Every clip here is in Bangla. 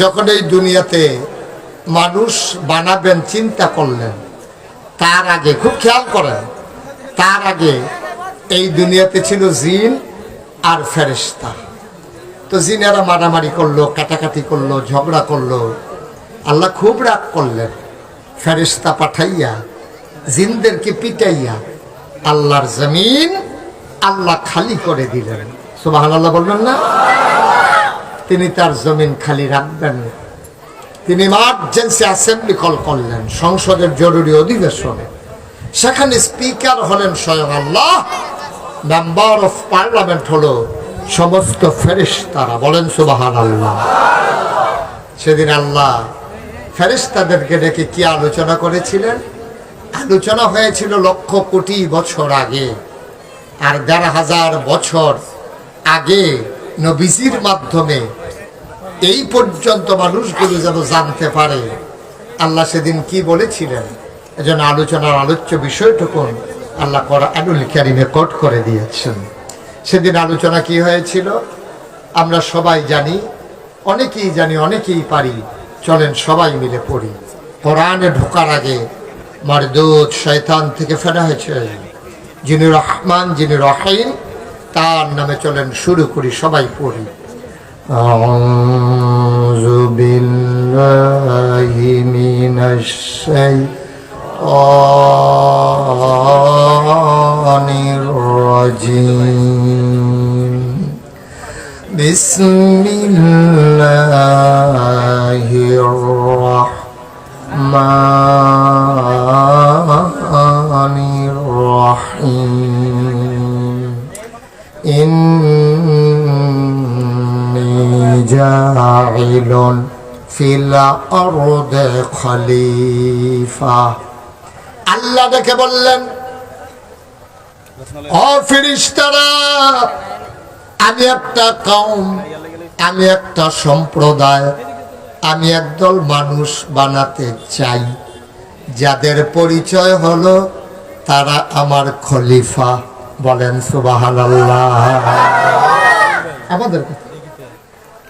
যখন এই দুনিয়াতে মানুষ বানাবেন, চিন্তা করলেন, তার আগে খুব খেয়াল করেন, তার আগে এই দুনিয়াতে ছিল জিন আর ফেরেশতা। তো জিনেরা মারামারি করল, কাটাকাটি করল, ঝগড়া করল, আল্লাহ খুব রাগ করলেন। ফেরেশতা পাঠাইয়া, জিনদেরকে পিটাইয়া আল্লাহর জমিন আল্লাহ খালি করে দিলেন। সুবাহ আল্লাহ বলবেন না? তিনি তার জমিন খালি রাখবেন। তিনি ইমার্জেন্সি অ্যাসেম্বলি কল করলেন, সংসদের জরুরি অধিবেশনে। সেখানে স্পিকার হলেন স্বয়ং আল্লাহ। মেম্বার অফ পার্লামেন্ট হলো সমস্ত ফেরিস্তারা বলেন সুবাহান আল্লাহ সেদিন আল্লাহ ফেরিস্তাদেরকে ডেকে কি আলোচনা করেছিলেন? আলোচনা হয়েছিল লক্ষ কোটি বছর আগে। আর দেড় হাজার বছর আগে নবীজির মাধ্যমে এই পর্যন্ত মানুষগুলো যেন জানতে পারে। আল্লাহ সেদিন কি বলেছিলেন? এজন্য আলোচনার আলোচ্য বিষয়টুকুন আল্লাহ কোরআনুল কারিমে কোট করে দিয়েছেন। সেদিন আলোচনা কি হয়েছিল? আমরা সবাই জানি, অনেকেই জানি, অনেকেই পারি। চলেন সবাই মিলে পড়ি। কোরআনে ঢোকার আগে মারদুদ শয়তান থেকে ফেরা হয়েছে। যিনি রহমান, যিনি রহিম তার নামে চলেন শুরু করি সবাই পড়ি أعوذ بالله من الشيطان الرجيم بسم الله الرحمن جاعل في الأرض خليفة আল্লাহ দেখে বললেন ও ফিরিস্তারা আমি একটা কম আমি একটা সম্প্রদায় আমি একদল মানুষ বানাতে চাই যাদের পরিচয় হলো তারা আমার খলিফা বলেন সুবাহান আমাদের কথা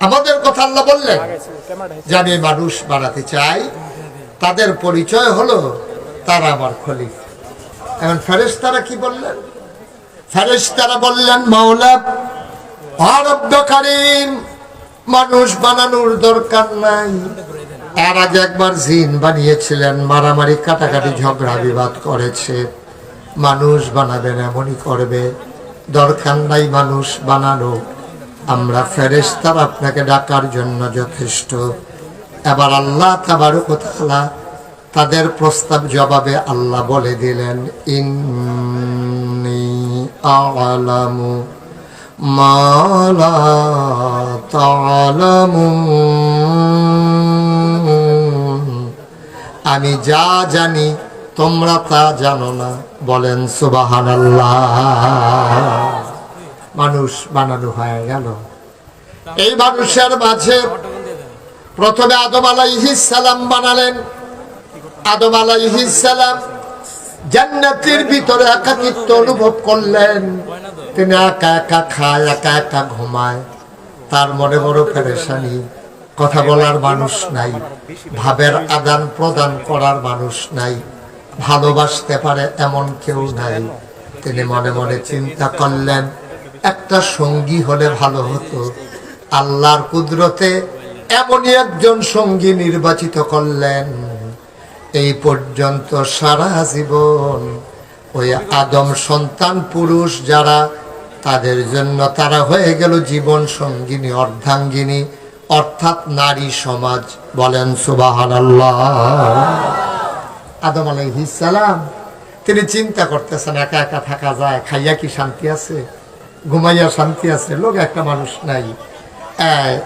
আমাদের কথা আল্লাহ বললেন যে আমি মানুষ বানাতে চাই তাদের পরিচয় হলো তারা আমার খলিফা। এখন ফেরেশতারা কি বললেন? ফেরেশতারা বললেন মাওলা অরব্য মানুষ বানানোর দরকার নাই। এর আগে একবার জিন বানিয়েছিলেন মারামারি কাটাকাটি ঝগড়া বিবাদ করেছে। মানুষ বানাবেন এমনই করবে। দরকার নাই মানুষ বানানো আমরা ফেরেশতার আপনাকে ডাকার জন্য যথেষ্ট। এবার আল্লাহ তাবারক তাআলা তাদের প্রস্তাব জবাবে আল্লাহ বলে দিলেন, ইন্নি আলামু মালা আমি যা জানি তোমরা তা জানো না। বলেন সুবাহান মানুষ বানানো হয়ে গেল। এই মানুষের মাঝে প্রথমে আদম সালাম বানালেন। আদম সালাম জান্নাতের ভিতরে একাকিত্ব অনুভব করলেন। তিনি একা একা খায়, একা একা ঘুমায়। তার মনে বড় পেরেশানি। কথা বলার মানুষ নাই। ভাবের আদান প্রদান করার মানুষ নাই। ভালোবাসতে পারে এমন কেউ নাই। তিনি মনে মনে চিন্তা করলেন একটা সঙ্গী হলে ভালো হতো। আল্লাহর কুদরতে এমনই একজন সঙ্গী নির্বাচিত করলেন। এই পর্যন্ত সারা জীবন ওই আদম সন্তান পুরুষ যারা, তাদের জন্য তারা হয়ে গেল জীবন সঙ্গিনী, অর্ধাঙ্গিনী, অর্থাৎ নারী সমাজ বলেন সুবাহান আদম আলাইহিসালাম তিনি চিন্তা করতেছেন, একা একা থাকা যায়, খাইয়া কি শান্তি আছে? ঘুমাইয়া শান্তি আছে লোক একটা মানুষ নাই।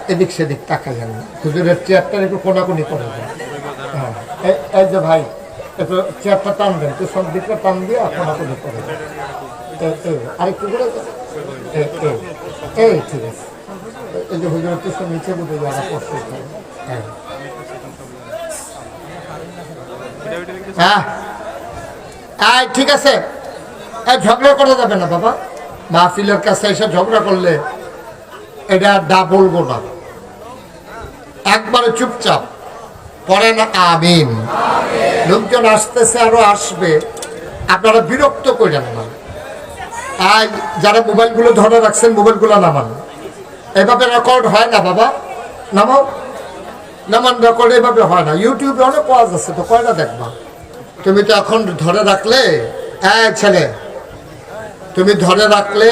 এদিক সেদিক তাকাইয়া না হুজুরের চেয়ারটা একটু কোনাকুনি করে দেন। হ্যাঁ, এই- যে ভাই একটু চেয়ারটা টান দেন তুই সব দিকটা টান দিয়ে কোনাকুনি করে দেন। আরেকটু করে এই, ঠিক আছে। এই যে হুজুরের পিছনে নিচে বুঝে যারা পড়তে হ্যাঁ। হ্যাঁ। ঠিক আছে। ঝগড়া করা যাবে না বাবা। মাহফিলের কাছে এসে ঝগড়া করলে এটা ডাবল গোনা একবারে চুপচাপ পড়েন, আমিন। লোকজন আসতেছে, আরও আসবে। আপনারা বিরক্ত করেন না। আর যারা মোবাইলগুলো ধরে রাখছেন, মোবাইলগুলো নামান। এভাবে রেকর্ড হয় না, বাবা। নামাও। নামান রেকর্ড এভাবে হয় না। ইউটিউবে অনেক ওয়াজ আছে, তো কয়টা দেখবা? তুমি তো এখন ধরে রাখলে হ্যাঁ ছেলে তুমি ধরে রাখলে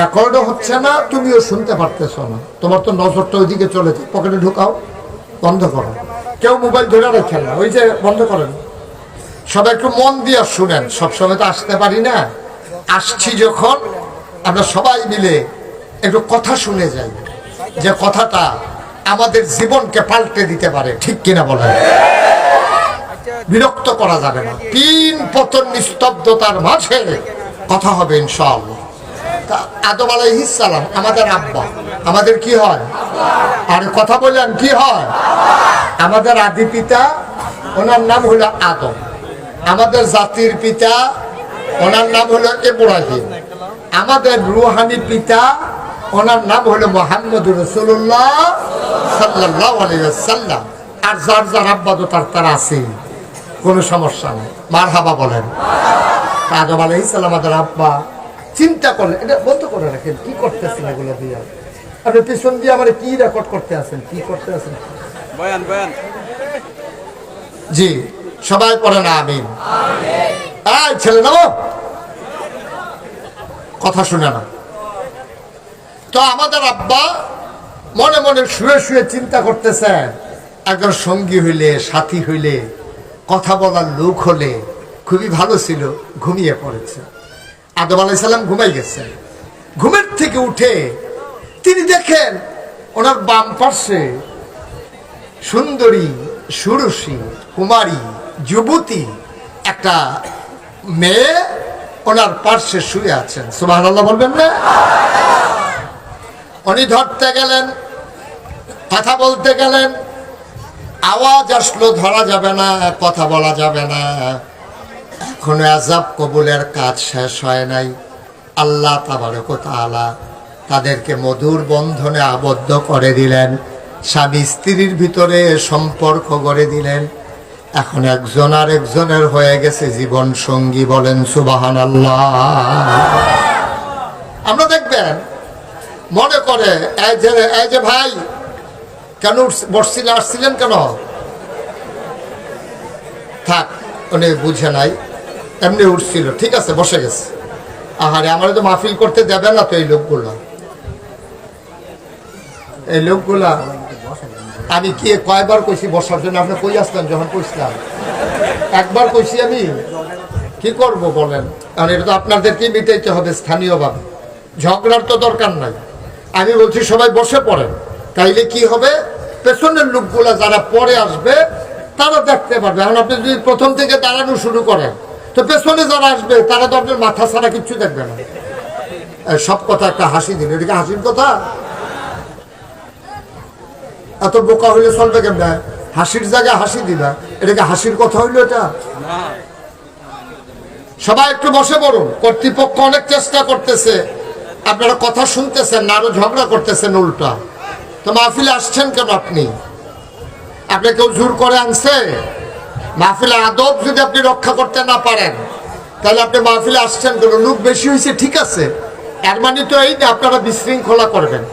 রেকর্ডও হচ্ছে না, তুমিও শুনতে পারতেছো না। তোমার তো নজরটা ওইদিকে চলেছে পকেটে ঢুকাও, বন্ধ করো। কেউ মোবাইল ধরে রাখেন না, ওই যে বন্ধ করেন। সবাই একটু মন দিয়ে শুনেন। সবসময় তো আসতে পারি না। আসছি যখন, আমরা সবাই মিলে একটু কথা শুনে যাই। যে কথাটা আমাদের জীবনকে পাল্টে দিতে পারে, ঠিক কিনা বলেন? বিরক্ত করা যাবে না। তিন পতন নিস্তব্ধতার মাঝে কথা হবে ইনশাআল্লাহ। আদম আলাইহিস সালাম, আমাদের আব্বা, আমাদের কি হয়? আর কথা বললেন, কি হয়? আমাদের আদি পিতা, ওনার নাম হলো আদম। আমাদের জাতির পিতা, ওনার নাম হলো ইব্রাহিম। আমাদের রুহানি পিতা, ওনার নাম হলো মোহাম্মদ রসুল্লাহ সাল্লাহ আলাইসাল্লাম আর যার যার আব্বা তো তার তার আছে কোনো সমস্যা নেই। মার হাবা বলেন। আদম আলাইসাল্লাম আমাদের আব্বা চিন্তা করলেন এটা বলতে করে রাখেন কি করতেছেন এগুলো দিয়ে? আপনি পিছন দিয়ে আমার কি রেকর্ড করতে আছেন কি করতে আছেন? বয়ান বয়ান। জি সবাই পড়ে না আমিন। এই ছেলে নাও কথা শুনে না। তো আমাদের আব্বা মনে মনে শুয়ে শুয়ে চিন্তা করতেছে একজন সঙ্গী হইলে সাথী হইলে কথা বলার লোক হলে খুবই ভালো ছিল, ঘুমিয়ে পড়েছে। আদম আলাইসাল্লাম ঘুমাই গেছে। ঘুমের থেকে উঠে তিনি দেখেন ওনার বাম পার্শ্বে সুন্দরী, সুরসী, কুমারী, যুবতী একটা মেয়ে ওনার পার্শ্বে শুয়ে আছেন। সুবাহ বলবেন না? উনি ধরতে গেলেন, কথা বলতে গেলেন, আওয়াজ আসলো, ধরা যাবে না, কথা বলা যাবে না। এখনও আজাব কবুলের কাজ শেষ হয় নাই। আল্লাহ তাবারক তাআলা তাদেরকে মধুর বন্ধনে আবদ্ধ করে দিলেন। স্বামী স্ত্রীর ভিতরে সম্পর্ক গড়ে দিলেন। এখন একজন আর একজনের হয়ে গেছে জীবন সঙ্গী বলেন সুবাহান আল্লাহ আমরা দেখবেন, মনে করে, এই যে এই যে ভাই, কেন বসছিলেন আসছিলেন কেন? থাক, উনি বুঝে নাই। এমনি উঠছিল। ঠিক আছে, বসে গেছে। আহারে, আমার তো মাহফিল করতে দেবে না তো এই লোকগুলো। এই লোকগুলা, আমি কি কয়বার কইছি বসার জন্য? আপনি কই আসতেন যখন কইছিলাম? একবার কইছি আমি। কি করব বলেন? কারণ এটা তো আপনাদেরকে মিটাইতে হবে স্থানীয়ভাবে। ঝগড়ার তো দরকার নাই। আমি বলছি, সবাই বসে পড়েন। তাইলে কি হবে? পেছনের লোকগুলা যারা পরে আসবে, তারা দেখতে পারবে। এখন আপনি যদি প্রথম থেকে দাঁড়ানো শুরু করেন তো পেছনে যারা আসবে, তারা তো আপনার মাথা ছাড়া কিচ্ছু দেখবে না। সব কথা একটা হাসি দিন। এদিকে হাসির কথা? এত বোকা হইলে চলবে কেমন? হাসির জায়গায় হাসি দিবা এটাকে হাসির কথা হইল এটা? সবাই একটু বসে পড়ুন। কর্তৃপক্ষ অনেক চেষ্টা করতেছে। আপনারা কথা শুনতেছেন না, আরও ঝগড়া করতেছেন উল্টা। তো মাহফিলে আসছেন কেন আপনি? আপনি কেউ জোর করে আনছে? মাহফিলে আদব যদি আপনি রক্ষা করতে না পারেন, তাহলে আপনি মাহফিলে আসছেন কেন? লোক বেশি হয়েছে ঠিক আছে। এর মানে তো এই যে আপনারা বিশৃঙ্খলা করবেন।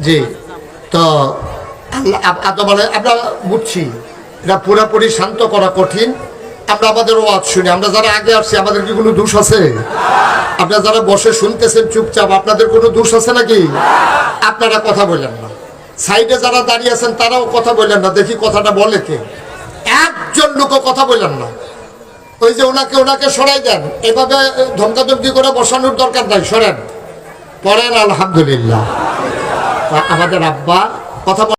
জি। তো আলাই- আমরা বুঝছি, এটা পুরোপুরি শান্ত করা কঠিন। আমরা আমাদের ওয়াজ শুনি, আমরা যারা আগে আসছি, আমাদের কি কোনো দোষ আছে? আপনারা যারা বসে শুনতেছেন চুপচাপ, আপনাদের কোনো দোষ আছে নাকি? আপনারা কথা বললেন না। সাইডে যারা দাঁড়িয়ে আছেন, তারাও কথা বললেন না। দেখি কথাটা বলে কে? একজন লোক কথা বললেন না। ওই যে ওনাকে ওনাকে সরাই দেন। এভাবে ধমকাধমকি করে বসানোর দরকার নাই, সরেন। পড়েন আলহামদুলিল্লাহ। আমাদের আব্বা কথা